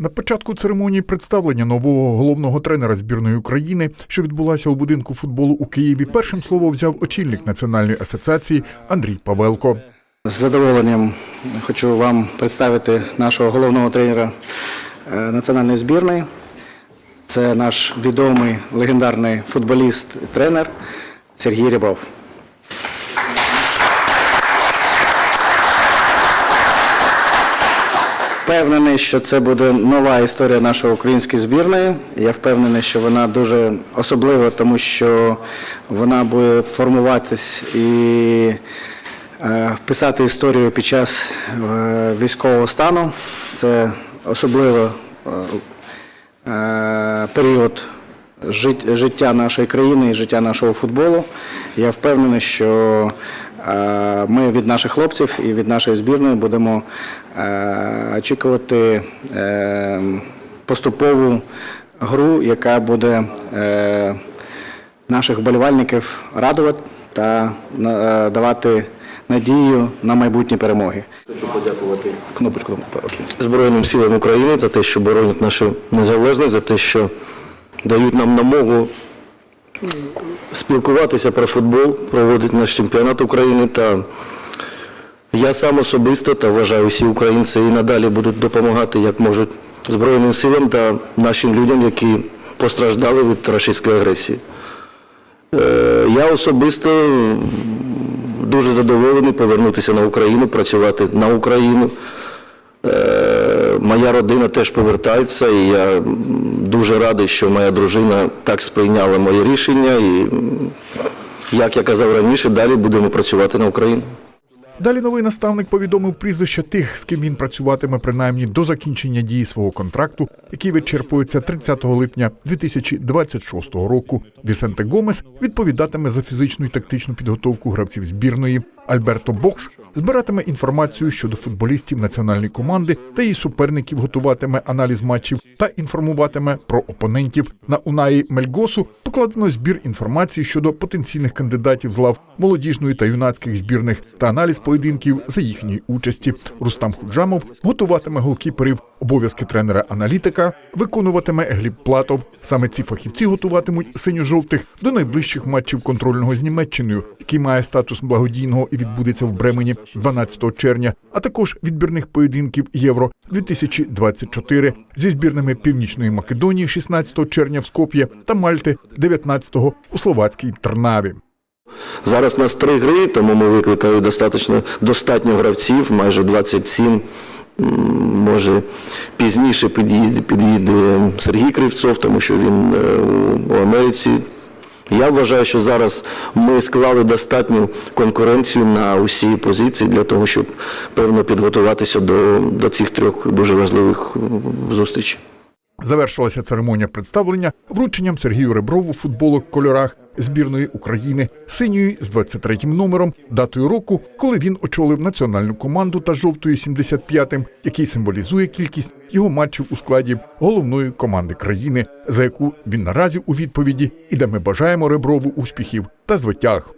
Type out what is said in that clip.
На початку церемонії представлення нового головного тренера збірної України, що відбулася у будинку футболу у Києві, першим слово взяв очільник національної асоціації Андрій Павелко. З задоволенням хочу вам представити нашого головного тренера е, національної збірної. Це наш відомий легендарний футболіст, тренер Сергій Рябов. Впевнений, що це буде нова історія нашої української збірної. Я впевнений, що вона дуже особлива, тому що вона буде формуватись і е, писати історію під час е, військового стану. Це особливо е, період життя нашої країни і життя нашого футболу. Я впевнений, що ми від наших хлопців і від нашої збірної будемо е, очікувати е, поступову гру, яка буде е, наших вболівальників радувати та е, давати надію на майбутні перемоги. Хочу подякувати кнопочку. Збройним силам України за те, що боронять нашу незалежність, за те, що дають нам намогу спілкуватися про футбол, проводити наш чемпіонат України. Та я сам особисто та вважаю, всі українці і надалі будуть допомагати як можуть Збройним силам та нашим людям, які постраждали від російської агресії. Е, Я особисто дуже задоволений повернутися на Україну, працювати на Україну. Моя родина теж повертається, і я дуже радий, що моя дружина так сприйняла моє рішення. І, як я казав раніше, далі будемо працювати на Україну. Далі новий наставник повідомив прізвища тих, з ким він працюватиме принаймні до закінчення дії свого контракту, який вичерпується 30 липня 2026 року. Вісенте Гомес відповідатиме за фізичну і тактичну підготовку гравців збірної. Альберто Бокс збиратиме інформацію щодо футболістів національної команди та її суперників, готуватиме аналіз матчів та інформуватиме про опонентів. На Унаї Мельгосу покладено збір інформації щодо потенційних кандидатів з лав молодіжної та юнацьких збірних та аналіз поєдинків за їхньої участі. Рустам Худжамов готуватиме голкіперів, обов'язки тренера-аналітика, виконуватиме Гліб Платов. Саме ці фахівці готуватимуть синьо-жовтих до найближчих матчів контрольного з Німеччиною, який має статус благодійного і відбудеться в Бремені 12 червня, а також відбірних поєдинків Євро 2024 зі збірними Північної Македонії 16 червня в Скоп'є та Мальти 19 у словацькій Тернаві. Зараз нас три гри, тому ми викликали достатньо, достатньо гравців, майже 27. М, Може, пізніше під'їде, під'їде Сергій Кривцов, тому що він е, у Америці. Я вважаю, що зараз ми склали достатню конкуренцію на усі позиції для того, щоб певно підготуватися до, до цих трьох дуже важливих зустрічей. Завершилася церемонія представлення врученням Сергію Реброву футболок в кольорах збірної України синьої з 23-м номером, датою року, коли він очолив національну команду та жовтою 75-м, який символізує кількість його матчів у складі головної команди країни, за яку він наразі у відповіді і де ми бажаємо Реброву успіхів та звитяг.